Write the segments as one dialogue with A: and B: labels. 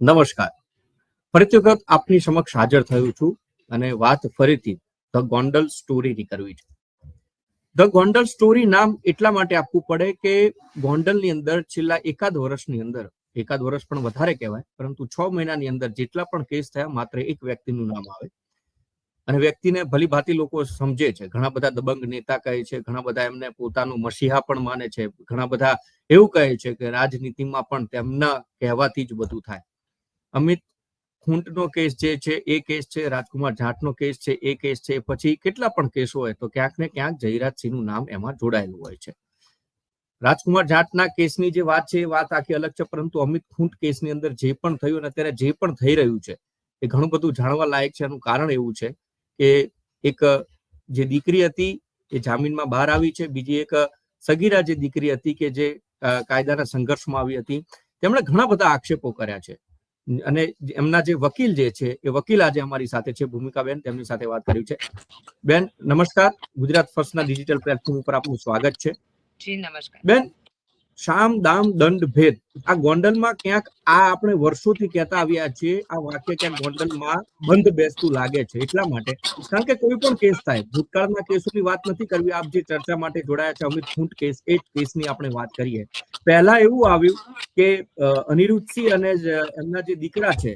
A: નમસ્કાર. ફરીથી વખત આપની સમક્ષ હાજર થયું છું અને વાત ફરીથી ધ ગોંડલ સ્ટોરીની કરવી છે. ધ ગોંડલ સ્ટોરી નામ એટલા માટે આપવું પડે કે ગોંડલની અંદર છેલ્લા એકાદ વર્ષની અંદર, એકાદ વર્ષ પણ વધારે કહેવાય, પરંતુ છ મહિનાની અંદર જેટલા પણ કેસ થયા, માત્ર એક વ્યક્તિનું નામ આવે. અને વ્યક્તિને ભલી ભાતી લોકો સમજે છે. ઘણા બધા દબંગ નેતા કહે છે, ઘણા બધા એમને પોતાનું મસીહા પણ માને છે, ઘણા બધા એવું કહે છે કે રાજનીતિમાં પણ તેમના કહેવાથી જ બધું થાય. અમિત ખૂંટનો કેસ જે છે, એ કેસ છે, રાજકુમાર જાટનો કેસ છે, એ કેસ છે, પછી કેટલા પણ કેસો હોય તો ક્યાંક ને ક્યાંક જયરાજસિંહનું નામ એમાં જોડાયેલું હોય છે. રાજકુમાર જાટના કેસની જે વાત છે, એ વાત આખી અલગ છે, પરંતુ અમિત ખૂંટ કેસની અંદર જે પણ થયું અને અત્યારે જે પણ થઈ રહ્યું છે, એ ઘણું બધું જાણવા લાયક છે. એનું કારણ એવું છે કે એક જે દીકરી હતી, એ જામીનમાં બહાર આવી છે. બીજી એક સગીરા જે દીકરી હતી કે જે કાયદાના સંઘર્ષમાં આવી હતી. તેમણે ઘણા બધા આક્ષેપો કર્યા છે. અને એમના જે વકીલ જે છે એ વકીલ આજે અમારી સાથે છે ભૂમિકાબેન તેમની સાથે વાત કરી છે. બેન નમસ્કાર. ગુજરાત ફર્સ્ટના ડિજિટલ પ્લેટફોર્મ ઉપર આપનું સ્વાગત છે.
B: જી નમસ્કાર.
A: બેન શામ, દામ, દંડ, ભેદ. આ ગોંડલમાં ક્યાંક આ આપણે વર્ષોથી કહેતા આવ્યા છીએ, આ વાક્ય ક્યાંક ગોંડલમાં બંધ બેસતું લાગે છે. એટલા માટે, કારણ કે કોઈ પણ કેસ થાય, ભૂતકાળના કેસોની વાત નથી કરવી. આપ જે ચર્ચા માટે જોડાયા છે, અમિત ખૂંટ કેસ, એ જ કેસની આપણે વાત કરીએ. પહેલા એવું આવ્યું કે અનિરુદ્ધસિંહ અને એમના જે દીકરા છે,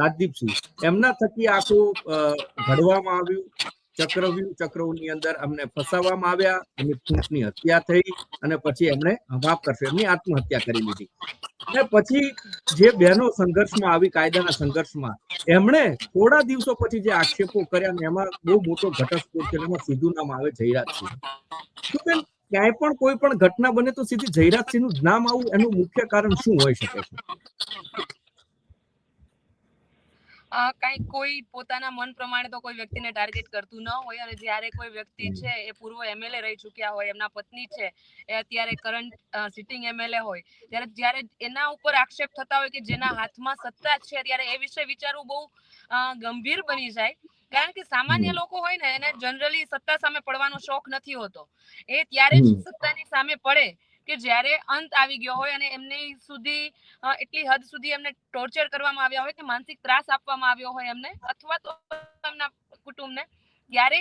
A: રાજદીપસિંહ, એમના થકી આખું ઘડવામાં આવ્યું. ચક્રવ્યૂહ ચક્રવ્યૂહની અંદર અમને ફસાવવામાં આવ્યા અમિત ખૂંટની હત્યા થઈ અને પછી એમણે માફ કરશો એમની આત્મહત્યા કરી લીધી. અને પછી જે બહેનો સંઘર્ષમાં આવી, કાયદાના સંઘર્ષમાં, એમણે થોડા દિવસો પછી જે આક્ષેપો કર્યા ને એમાં બહુ મોટો ઘટસ્ફોટ છે એમાં સીધું નામ આવે જયરાજસિંહ. શું બેન, ક્યાંય પણ કોઈ પણ ઘટના બને તો સીધી જયરાજસિંહનું જ નામ આવું, એનું મુખ્ય કારણ શું હોઈ શકે છે?
B: કાંઈ કોઈ પોતાના મન પ્રમાણે તો કોઈ વ્યક્તિને ટાર્ગેટ કરતું ન હોય અને જ્યારે કોઈ વ્યક્તિ છે એ પૂર્વ એમએલએ રહી ચૂક્યા હોય એમના પત્ની છે એ અત્યારે કરંટ સિટિંગ એમએલએ હોય ત્યારે જ્યારે એના ઉપર આક્ષેપ થતા હોય કે જેના હાથમાં સત્તા છે ત્યારે એ વિશે વિચારવું બહુ ગંભીર બની જાય. કારણ કે સામાન્ય લોકો હોય ને એને જનરલી સત્તા સામે પડવાનો શોખ નથી હોતો. એ ત્યારે જ સત્તાની સામે પડે. કે જ્યારે અંત આવી ગયો હોય અને એમની સુધી એટલી હદ સુધી એમને ટોર્ચર કરવામાં આવ્યા હોય કે માનસિક ત્રાસ આપવામાં આવ્યો હોય એમને અથવા તો એમના કુટુંબને ત્યારે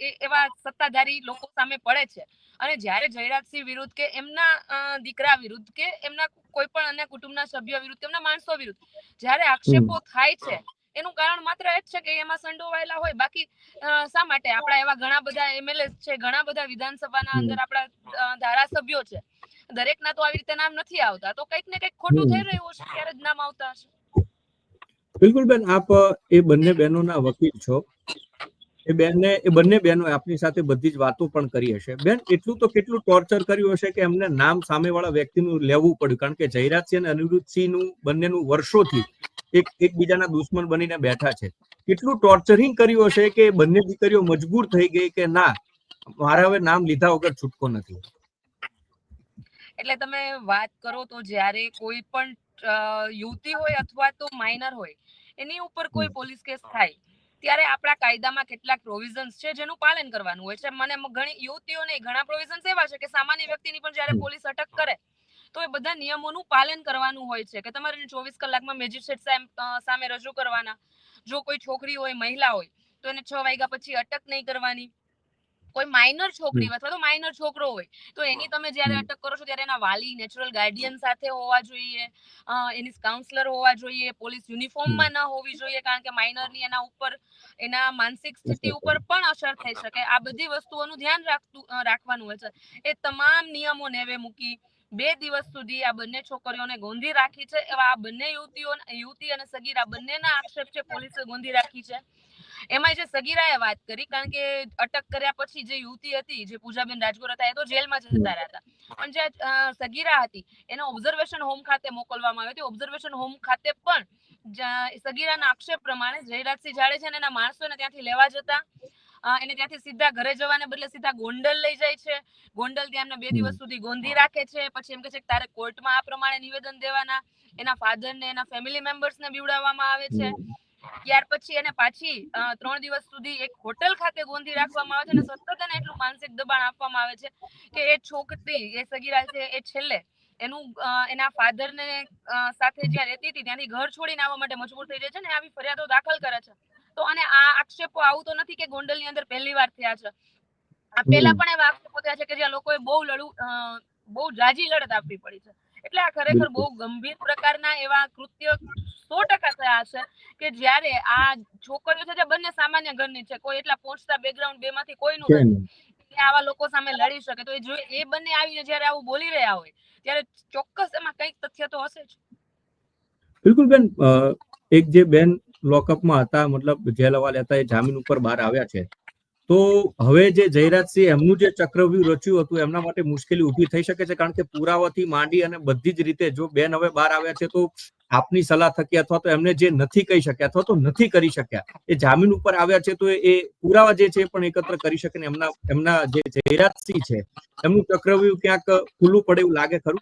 B: એ એવા સત્તાધારી લોકો સામે પડે છે. અને જ્યારે જયરાજસિંહ વિરુદ્ધ કે એમના દીકરા વિરુદ્ધ કે એમના કોઈ પણ અન્ય કુટુંબના સભ્ય વિરુદ્ધ કે એમના માણસો વિરુદ્ધ જ્યારે આક્ષેપો થાય છે એનું કારણ માત્ર એ જ છે કે એમાં સંડોવાયેલા હોય. બાકી શા માટે? આપણા એવા ઘણા બધા એમએલએ છે ઘણા બધા વિધાનસભાના અંદર આપણા ધારાસભ્યો છે. દરેકના તો આવી રીતે નામ નથી આવતા. તો કંઈક ને કંઈક ખોટું થઈ રહ્યું હશે ત્યારે જ નામ આવતા હશે.
A: બિલકુલ બેન આપ એ બંને બહેનોના વકીલ છો. એ બેનને એ બંને બહેનો આપની સાથે બધી જ વાતો પણ કરી હશે. બેન એટલું તો કેટલું ટોર્ચર કર્યું હશે કે એમને નામ સામેવાળા વ્યક્તિનું લેવું પડ્યું. કારણ કે જયરાજસિંહ અને અનિરુદ્ધસિંહનું બંનેનું વર્ષોથી એક એકબીજાના દુશ્મન બનીને બેઠા છે. કેટલું ટોર્ચરિંગ કર્યું હશે કે બંને દીકરીઓ મજબૂર થઈ ગઈ કે ના મારે હવે નામ લીધા વગર છૂટકો નથી.
B: એટલે તમે વાત કરો તો જ્યારે કોઈ પણ યુવતી હોય અથવા તો માઇનર હોય એની ઉપર કોઈ પોલીસ કેસ થાય ત્યારે આપણા કાયદામાં કેટલાક પ્રોવિઝન્સ છે જેનું પાલન કરવાનું હોય છે. મને ઘણી યુવતીઓને ઘણા પ્રોવિઝન્સ એવા છે કે સામાન્ય વ્યક્તિની પણ જ્યારે પોલીસ અટક કરે તો એ બધા નિયમોનું પાલન કરવાનું હોય છે. કે તમારે ચોવીસ કલાકમાં મેજિસ્ટ્રેટ સામે રજૂ કરવાના. જો કોઈ છોકરી હોય મહિલા હોય તો એને છ વાગ્યા પછી અટક નહીં કરવાની. કોઈ માઇનર છોકરી અથવા તો માઇનર છોકરો હોય તો એની તમે જ્યારે અટક કરો છો ત્યારે એના વાલી નેચરલ ગાર્ડિયન સાથે હોવા જોઈએ એની કાઉન્સલર હોવા જોઈએ પોલીસ યુનિફોર્મમાં ન હોવી જોઈએ કારણ કે માઇનરની એના ઉપર એના માનસિક સ્થિતિ ઉપર પણ અસર થઈ શકે. આ બધી વસ્તુઓનું ધ્યાન રાખતું રાખવાનું હોય છે. એ તમામ નિયમો નેવે મૂકી બે દિવસ સુધી આ બંને છોકરીઓને ગોંધી રાખી છે. એવા આ બંને યુવતીઓ યુવતી અને સગીરા બંનેના આક્ષેપ છે, પોલીસે ગોંધી રાખી છે. એમાં જે સગીરાએ વાત કરી, કારણ કે અટક કર્યા પછી જે યુવતી હતી, જે પૂજાબેન રાજગોર હતા, એ તો જેલમાં જતા રહ્યા હતા. પણ જે સગીરા હતી, એને ઓબ્ઝર્વેશન હોમ ખાતે મોકલવામાં આવી હતી. ઓબ્ઝર્વેશન હોમ ખાતે પણ સગીરાના આક્ષેપ પ્રમાણે જયરાજસિંહ જાડેજા અને એના માણસોને ત્યાંથી લેવા જતા. એને ત્યાંથી સીધા ઘરે જવાને બદલે સીધા ગોંડલ લઈ જાય છે. ગોંડલ ત્યાં એમને બે દિવસ સુધી ગોંધી રાખે છે. પછી એમ કે છે કે તારે કોર્ટમાં આ પ્રમાણે નિવેદન દેવાના. એના ફાધર ને એના ફેમિલી મેમ્બર્સને બીવડાવવામાં આવે છે. ત્યાર પછી એને પાછી ત્રણ દિવસ સુધી એક હોટલ ખાતે ગોંધી રાખવામાં આવે છે અને સતત એને એટલું માનસિક દબાણ આપવામાં આવે છે કે એ છોકરી એ સગીરા છે એ છેલ્લે એનું એના ફાધર ને સાથે જ્યાં રહેતી હતી ત્યાંથી ઘર છોડીને આવવા માટે મજબૂર થઈ જાય છે ને આવી ફરિયાદો દાખલ કરે છે. તો અને આ આક્ષેપો આવું તો નથી કે ગોંડલની અંદર પહેલી વાર થયા છે. આ પહેલા પણ એવા આક્ષેપો થયા છે કે જ્યાં લોકોએ બહુ લડવું બહુ જાજી લડત આપવી પડી છે. એટલે આ ખરેખર બહુ ગંભીર પ્રકારના એવા કૃત્ય સો ટકા થયા છે કે જ્યારે આ છોકરીઓ છે જે બંને સામાન્ય ઘરની છે કોઈ એટલા પહોંચતા બેકગ્રાઉન્ડ બે માંથી કોઈનું નથી
A: ને.
B: આવા લોકો સામે લડી શકે તો એ જો એ બંને આવીને જ્યારે આવું બોલી રહ્યા હોય ત્યારે ચોક્કસ એમાં કંઈક તથ્ય તો હશે જ.
A: બિલકુલ બેન એક જે બેન લોકઅપમાં હતા, મતલબ જેલ હવાલે હતા એ જામીન ઉપર બહાર આવ્યા છે. તો હવે જે જયરાજસિંહ એમનું જે ચક્રવ્યૂહ રચ્યું હતું, એમના માટે મુશ્કેલી ઊભી થઈ શકે છે, કારણ કે પુરાવાથી માંડી અને બધી જ રીતે જો બેન હવે બહાર આવ્યા છે, તો આપની સલાહ થકી અથવા તો એમને જે નથી કહી શક્યા, અથવા તો નથી કરી શક્યા, એ જામીન ઉપર આવ્યા છે, તો એ- પુરાવા જે છે પણ એકત્ર કરી શકે ને એમના એમના જે જયરાજસિંહ છે, એમનું ચક્રવ્યૂહ ક્યાંક ખુલ્લું પડે એવું લાગે ખરું?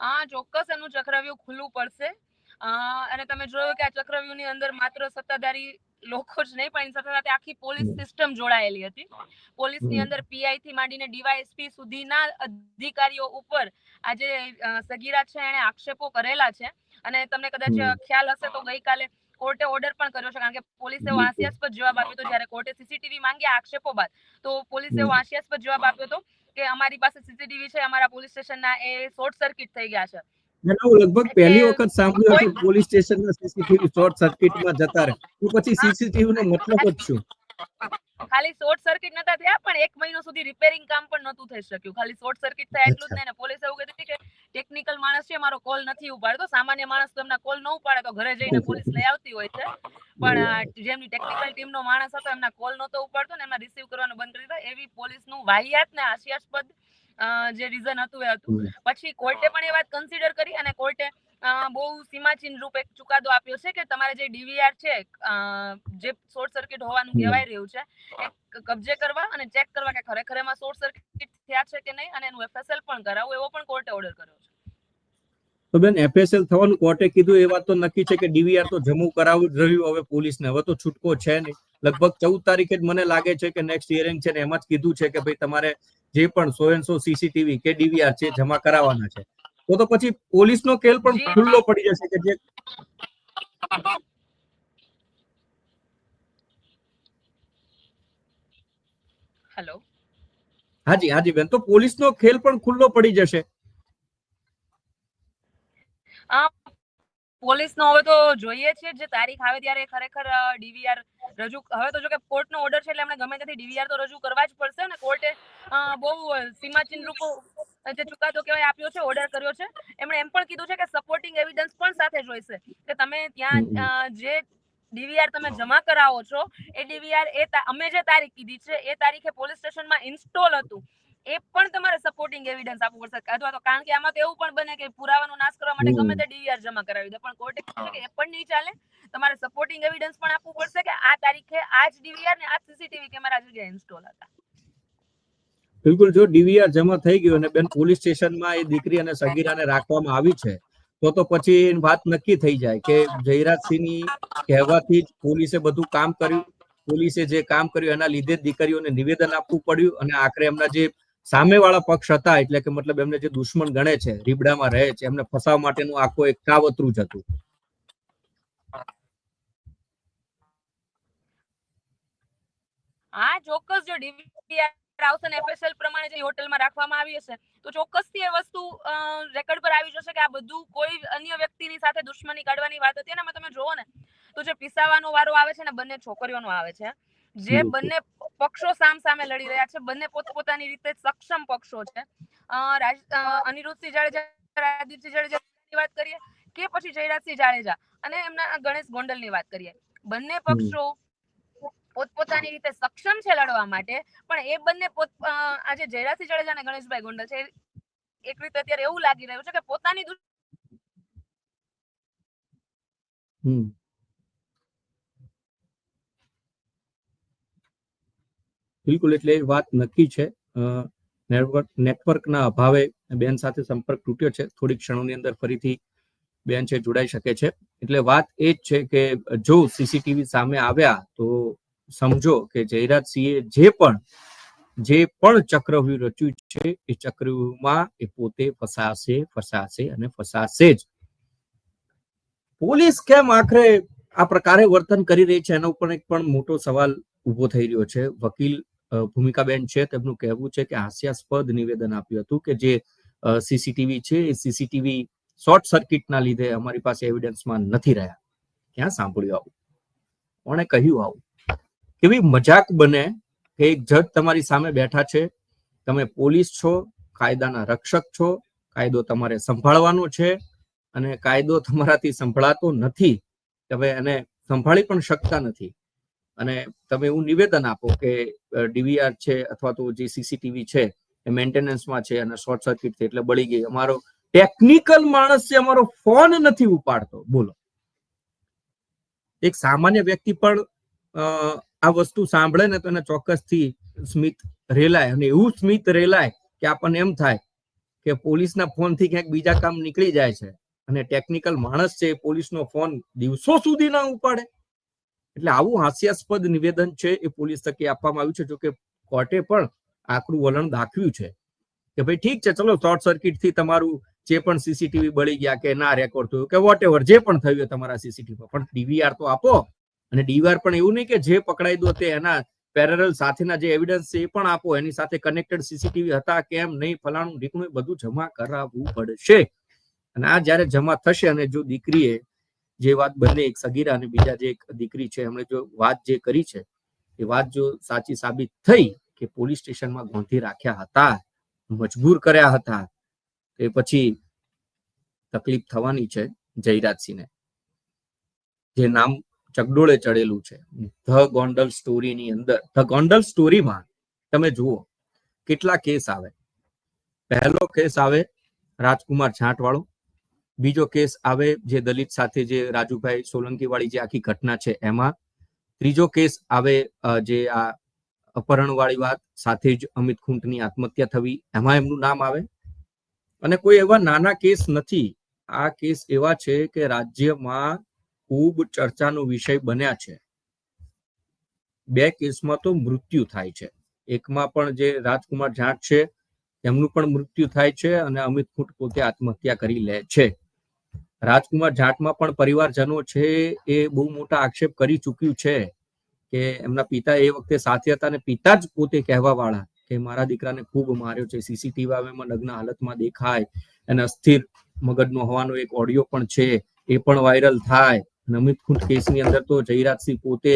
B: હા, ચોક્કસ એનું ચક્રવ્યૂહ ખુલ્લું પડશે. અને તમે જોયું કે આ ચક્રવ્યૂહની અંદર માત્ર સત્તાધારી લોકો જ નહીં પણ એની સાથે સાથે આખી પોલીસ સિસ્ટમ જોડાયેલી હતી.
A: પોલીસની
B: અંદર પીઆઈ થી માંડીને ડીવાયએસપી સુધીના અધિકારીઓ ઉપર આજે સગીરા છે એને આક્ષેપો કરેલા છે. અને તમને કદાચ ખ્યાલ હશે તો ગઈકાલે કોર્ટે ઓર્ડર પણ કર્યો છે કારણ કે પોલીસે એવો. હાસ્યાસ્પદ જવાબ આપ્યો હતો જ્યારે કોર્ટે સીસીટીવી માંગ્યા આક્ષેપો બાદ. તો પોલીસે. એવો હાસ્યાસ્પદ જવાબ આપ્યો હતો કે અમારી પાસે સીસીટીવી છે અમારા પોલીસ સ્ટેશનના એ શોર્ટ સર્કિટ થઈ ગયા છે.
A: મેં લગભગ પહેલી વખત સાંભળ્યું હતું પોલીસ સ્ટેશનના સીસીટીવી શોર્ટ સર્કિટમાં જતા રહે. તો પછી સીસીટીવી નો મતલબ જ શું
B: ખાલી શોર્ટ સર્કિટ નતા થયા પણ એક મહિનો સુધી રિપેરિંગ કામ પણ નતું થઈ શક્યું. ખાલી શોર્ટ સર્કિટ થાય એટલું જ નહીં ને પોલીસ એવું કહેતી હતી કે ટેકનિકલ માણસ છે મારો કોલ નથી ઉપાડતો. સામાન્ય માણસ તો એમના કોલ ન ઉપાડે તો ઘરે જઈને પોલીસ લઈ આવતી હોય છે. પણ જેમની ટેકનિકલ ટીમ નો માણસ હતો એમના કોલ નતો ઉપાડતો ને એમના રિસીવ કરવાનું બંધ કરી દીધા. એવી પોલીસનું વાહિયાત ને હાસ્યાસ્પદ જે રીઝન હતું એ હતું. પછી કોર્ટે પણ એ વાત કન્સિડર કરી અને કોર્ટે બહુ સીમાચીન રૂપે ચુકાદો આપ્યો છે કે તમારે જે ડીવીઆર છે જે શોર્ટ સર્કિટ હોવાનું કહેવાય રહ્યું છે એ કબજે કરવા અને ચેક કરવા કે ખરેખર એમાં શોર્ટ સર્કિટ થયા છે કે નહીં અને એનું એફએસએલ પણ કરાવવું એવો પણ કોર્ટે ઓર્ડર કર્યો છે.
A: તો બેન એફએસએલ થવાનું કોર્ટે કીધું એ વાત તો નક્કી છે કે ડીવીઆર તો જમવું કરાવવું જ રહ્યું હવે પોલીસને. હવે તો છૂટકો છે નહીં. લગભગ ચૌદ તારીખે જ મને લાગે છે કે નેક્સ્ટ હિયરિંગ છે ને એમાં જ કીધું છે કે ભાઈ તમારે જે પણ સો એન સો સીસીટીવી કે ડીવીઆર છે જમા કરાવવાના છે. તો તો પછી પોલીસનો કેલ પણ ખુલ્લો પડી જશે કે જે
B: હેલો
A: હાજી હાજી બેન તો પોલીસનો ખેલ પણ ખુલ્લો પડી જશે.
B: પોલીસનો હવે તો જોઈએ છે જે તારીખ આવે ત્યારે ખરેખર ડીવીઆર રજૂ હવે તો જો કે કોર્ટનો ઓર્ડર છે એટલે એમને ગમે ત્યાંથી ડીવીઆર તો રજૂ કરવા જ પડશે અને કોર્ટે બહુ સીમાચિહ્ન રૂપો જે ચુકાદો કહેવાય આપ્યો છે ઓર્ડર કર્યો છે. એમણે એમ પણ કીધું છે કે સપોર્ટિંગ એવિડન્સ પણ સાથે જોઈશે. કે તમે ત્યાં જે ડીવીઆર તમે જમા કરાવો છો એ ડીવીઆર એ અમે જે તારીખ કીધી છે એ તારીખે પોલીસ સ્ટેશનમાં ઇન્સ્ટોલ હતું. એ પણ તમારે સપોર્ટિંગ એવિડન્સ આપવું પડશે. અથવા તો કારણ કે આમાં તો એવું પણ બને કે પુરાવાનો નાશ કરવા માટે ગમે તે ડીવીઆર જમા કરાવી દે. પણ કોર્ટે કીધું કે એ પણ નહીં ચાલે. તમારે સપોર્ટિંગ એવિડન્સ પણ આપવું પડશે કે આ તારીખે આ જ ડીવીઆર ને આ સીસીટીવી કેમેરા જગ્યાએ ઇન્સ્ટોલ હતા.
A: બિલકુલ જો ડીવીઆર જમા થઈ ગયું અને બેન પોલીસ સ્ટેશનમાં એ દીકરી અને સગીરાને રાખવામાં આવી છે તો તો પછી વાત નક્કી થઈ જાય કે જયરાજસિંહની કહેવાથી જ પોલીસે બધું કામ કર્યું. પોલીસે જે કામ કર્યું એના લીધે દીકરીઓને નિવેદન આપવું પડ્યું અને આખરે એમના જે સામેવાળા પક્ષ હતા એટલે કે મતલબ એમને જે દુશ્મન ગણે છે, રીબડામાં રહે છે, એમને ફસાવવા માટેનું આખો એક કાવતરું જ હતું.
B: હા, ચોક્કસ જો ડીવીઆર આવશે ને એફએસએલ પ્રમાણે જે હોટલમાં રાખવામાં આવી હશે, તો ચોક્કસથી એ વસ્તુ રેકોર્ડ પર આવી જશે કે આ બધું કોઈ અન્ય વ્યક્તિની સાથે દુશ્મની કાઢવાની વાત હતી. અને એમાં તમે જોવો ને, તો જે પીસાવાનો વારો આવે છે ને, બંને છોકરીઓનો આવે છે. જે બંને પક્ષો સામ સામે લડી રહ્યા છે બંને પોતપોતાની રીતે સક્ષમ પક્ષો છે. અનિરુદ્ધસિંહ જાડેજા રાજદીપસિંહ જાડેજાની વાત કરીએ કે પછી જયરાજસિંહ જાડેજા અને એમના ગણેશ ગોંડલની વાત કરીએ. બંને પક્ષો પોતપોતાની રીતે સક્ષમ છે લડવા માટે પણ એ બંને પોત આજે જયરાજસિંહ જાડેજા અને ગણેશભાઈ ગોંડલ છે એક રીતે અત્યારે એવું લાગી રહ્યું છે કે પોતાની દુશ્મની
A: હમ બિલકુલ, એટલે વાત નક્કી છે. નેટવર્ક, નેટવર્કના અભાવે બેન સાથે સંપર્ક તૂટ્યો છે. થોડી ક્ષણોની અંદર ફરીથી બેન છે જોડાઈ શકે છે. એટલે વાત એ જ છે કે જો સીસીટીવી સામે આવ્યા તો સમજો કે જયરાજ સિંહે જે પણ જે પણ ચક્રવ્યૂહ રચ્યું છે, એ ચક્રવ્યૂહમાં એ પોતે ફસાશે ફસાશે અને ફસાશે જ. પોલીસ કેમ આખરે આ પ્રકારે વર્તન કરી રહી છે? એનો ઉપર એક પણ મોટો સવાલ ઊભો થઈ રહ્યો છે. વકીલ ભૂમિકાબેન છે, તેમનું કહેવું છે કે હાસ્યાસ્પદ નિવેદન આપ્યું હતું કે જે સીસીટીવી છે, એ સીસીટીવી શોર્ટ સર્કિટના લીધે અમારી પાસે એવિડન્સમાં નથી રહ્યા. ક્યાં સાંભળ્યું આવું? કોણે કહ્યું આવું? કેવી મજાક બને કે એક જજ તમારી સામે બેઠા છે, તમે પોલીસ છો, કાયદાના રક્ષક છો, કાયદો તમારે સંભાળવાનો છે અને કાયદો તમારાથી સંભળાતો નથી, તમે એને સંભાળી પણ શકતા નથી. અને તમે એવું નિવેદન આપો કે ડીવીઆર છે અથવા તો જે સીસીટીવી છે એ મેન્ટેનન્સમાં છે અને શોર્ટ સર્કિટ એટલે બળી ગઈ. અમારો ટેકનિકલ માણસ છે, અમારો ફોન નથી ઉપાડતો. બોલો. એક સામાન્ય વ્યક્તિ પણ આ વસ્તુ સાંભળે ને તો એને ચોક્કસથી સ્મિત રેલાય અને એવું સ્મિત રેલાય કે આપણને એમ થાય કે પોલીસના ફોનથી ક્યાંક બીજા કામ નીકળી જાય છે અને ટેકનિકલ માણસ છે પોલીસનો ફોન દિવસો સુધી ના ઉપાડે. એટલે આવું હાસ્યાસ્પદ નિવેદન છે એ પોલીસ તકે આપવામાં આવ્યું છે જોકે કોર્ટે પણ આકરું વલણ દાખવ્યું છે. કે ભાઈ ઠીક છે, ચલો શોર્ટ સર્કિટથી તમારું જે પણ સીસીટીવી બળી ગયા કે ના રેકોર્ડ થયું કે વોટ એવર જે પણ થયું તમારા સીસીટીવી પણ ડીવીઆર તો આપો. અને ડીવીઆર પણ એવું નહીં કે જે પકડાઈ દો તે એના પેરેરલ સાથેના જે એવિડન્સ છે એ પણ આપો. એની સાથે કનેક્ટેડ સીસીટીવી હતા કેમ નહીં, ફલાણું ઢીકણું બધું જમા કરાવવું પડશે. અને આ જ્યારે જમા થશે અને જો દીકરીએ જે વાત બંને એક સગીરા અને બીજા જે એક દીકરી છે, એમણે જો વાત જે કરી છે, એ વાત જો સાચી સાબિત થઈ કે પોલીસ સ્ટેશનમાં ગોંધી રાખ્યા હતા, મજબૂર કર્યા હતા એ પછી તકલીફ થવાની છે જયરાજસિંહને. જે નામ ચગડોળે ચડેલું છે. ધ ગોંડલ સ્ટોરીની અંદર, ધ ગોંડલ સ્ટોરીમાં તમે જુઓ કેટલા કેસ આવે. પહેલો કેસ આવે રાજકુમાર છાંટ વાળો બીજો કેસ આવે જે દલિત સાથે જે રાજુભાઈ સોલંકી વાળી જે આખી ઘટના છે એમાં. ત્રીજો કેસ આવે જે આ અપહરણ વાળી વાત સાથે જ અમિત ખુંટની આત્મહત્યા થવી, એમાં એમનું નામ આવે. અને કોઈ એવા નાના કેસ નથી. આ કેસ એવા છે કે રાજ્યમાં ખૂબ ચર્ચાનો વિષય બન્યા છે. બે કેસમાં તો મૃત્યુ થાય છે. એકમાં પણ જે રાજકુમાર જાટ છે, એમનું પણ મૃત્યુ થાય છે અને અમિત ખૂંટ પોતે આત્મહત્યા કરી લે છે. રાજકુમાર જાટમાં પણ પરિવારજનો છે એ બહુ મોટા આક્ષેપ કરી ચૂક્યું છે કે એમના પિતા એ વખતે સાથે હતા અને પિતા જ પોતે કહેવા વાળા કે મારા દીકરાને ખૂબ માર્યો છે. સીસીટીવી આવેમાં નગ્ન હાલતમાં દેખાય અને અસ્થિર મગજનો હોવાનો એક ઓડિયો પણ છે. એ પણ વાયરલ થાય. નમિત ખુંટ કેસની અંદર તો જયરાજસિંહ પોતે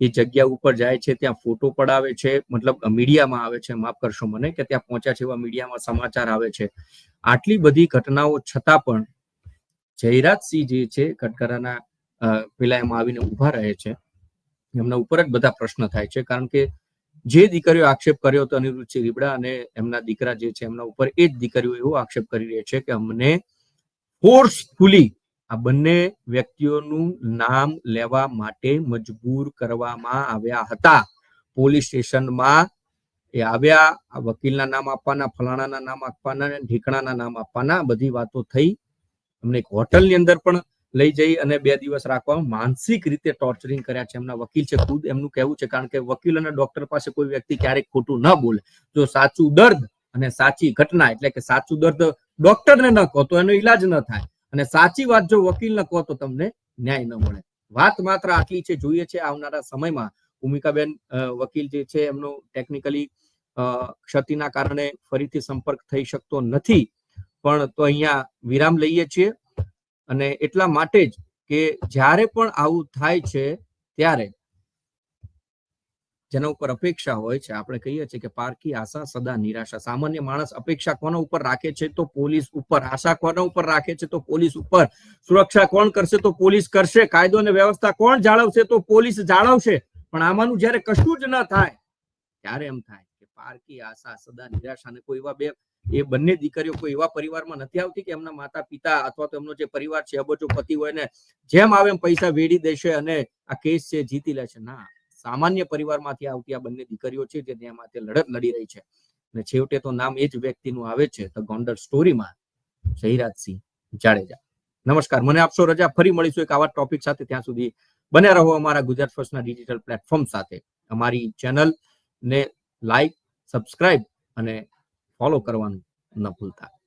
A: એ જગ્યા ઉપર જાય છે, ત્યાં ફોટો પડાવે છે. મતલબ મીડિયામાં આવે છે. માફ કરશો મને કે ત્યાં પહોંચ્યા છે એવા મીડિયામાં સમાચાર આવે છે. આટલી બધી ઘટનાઓ છતાં પણ જયરાજસિંહ જે છે કટકરાના પેલા એમાં આવીને ઊભા રહે છે. એમના ઉપર જ બધા પ્રશ્ન થાય છે. કારણ કે જે દીકરીઓ આક્ષેપ કર્યો હતો, અનિરુદ્ધસિંહ રીબડા અને એમના દીકરા જે છે, એમના ઉપર એ જ દીકરીઓ એવો આક્ષેપ કરી રહી છે કે અમને ફોર્સફુલી આ બંને વ્યક્તિઓનું નામ લેવા માટે મજબૂર કરવામાં આવ્યા હતા. પોલીસ સ્ટેશનમાં એ આવ્યા, આ વકીલના નામ આપવાના, ફલાણાના નામ આપવાના, ઢીકણાના નામ આપવાના બધી વાતો થઈ. એમને એક હોટલની અંદર પણ લઈ જઈ અને બે દિવસ રાખવામાં માનસિક રીતે ટોર્ચરિંગ કર્યા છે એમના વકીલ છે. ખુદ એમનું કહેવું છે કારણ કે વકીલ અને ડોક્ટર પાસે કોઈ વ્યક્તિ ક્યારેક ખોટું ન બોલે. જો સાચું દર્દ અને સાચી ઘટના એટલે કે સાચું દર્દ ડોક્ટરને ન કહો તો એનો ઈલાજ ન થાય. અને સાચી વાત જો વકીલ ન કહો તો તમને ન્યાય ન મળે. વાત માત્ર આટલી છે, જોઈએ છે આવનારા સમયમાં ભૂમિકાબેન વકીલ જે છે એમનો ટેકનિકલી ક્ષતિના કારણે ફરીથી સંપર્ક થઈ શકતો નથી. પણ તો અહીંયા વિરામ લઈએ છીએ. અને એટલા માટે જ કે જ્યારે પણ આવું થાય છે, ત્યારે જેના ઉપર અપેક્ષા હોય છે, આપણે કહીએ છીએ કે પારકી આશા સદા નિરાશા. સામાન્ય માણસ અપેક્ષા કોના ઉપર રાખે છે? તો પોલીસ ઉપર. આશા કોના ઉપર રાખે છે? તો પોલીસ ઉપર. સુરક્ષા કોણ કરશે? તો પોલીસ કરશે. કાયદો અને વ્યવસ્થા કોણ જાળવશે? તો પોલીસ જાળવશે. પણ આમાંનું જ્યારે કશું જ ન થાય, ત્યારે એમ થાય કે પારકી આશા સદા નિરાશા અને કોઈ એવા બે એ બંને દીકરીઓ કોઈ એવા પરિવારમાં નથી આવતી કે એમના માતા પિતા અથવા તો એમનો જે પરિવાર છે, અબજો પતિ હોય ને, જેમ આવે એમ પૈસા વેડી દેશે અને આ કેસ છે જીતી લેશે. ના, સામાન્ય પરિવારમાંથી આવતી આ બંને દીકરીઓ છે જે ત્યાં માટે લડત લડી રહી છે. અને છેવટે તો નામ એ જ વ્યક્તિનું આવે છે ધ ગોંડલ સ્ટોરીમાં જહીરાજસિંહ જાડેજા. નમસ્કાર, મને આપશો રજા? ફરી મળીશું એક આવા ટોપિક સાથે. ત્યાં સુધી બને રહો અમારા ગુજરાત ફર્સ્ટના ડિજિટલ પ્લેટફોર્મ સાથે. અમારી ચેનલ ને લાઈક સબસ્ક્રાઇબ અને ફોલો કરવાનું ન ભૂલતા.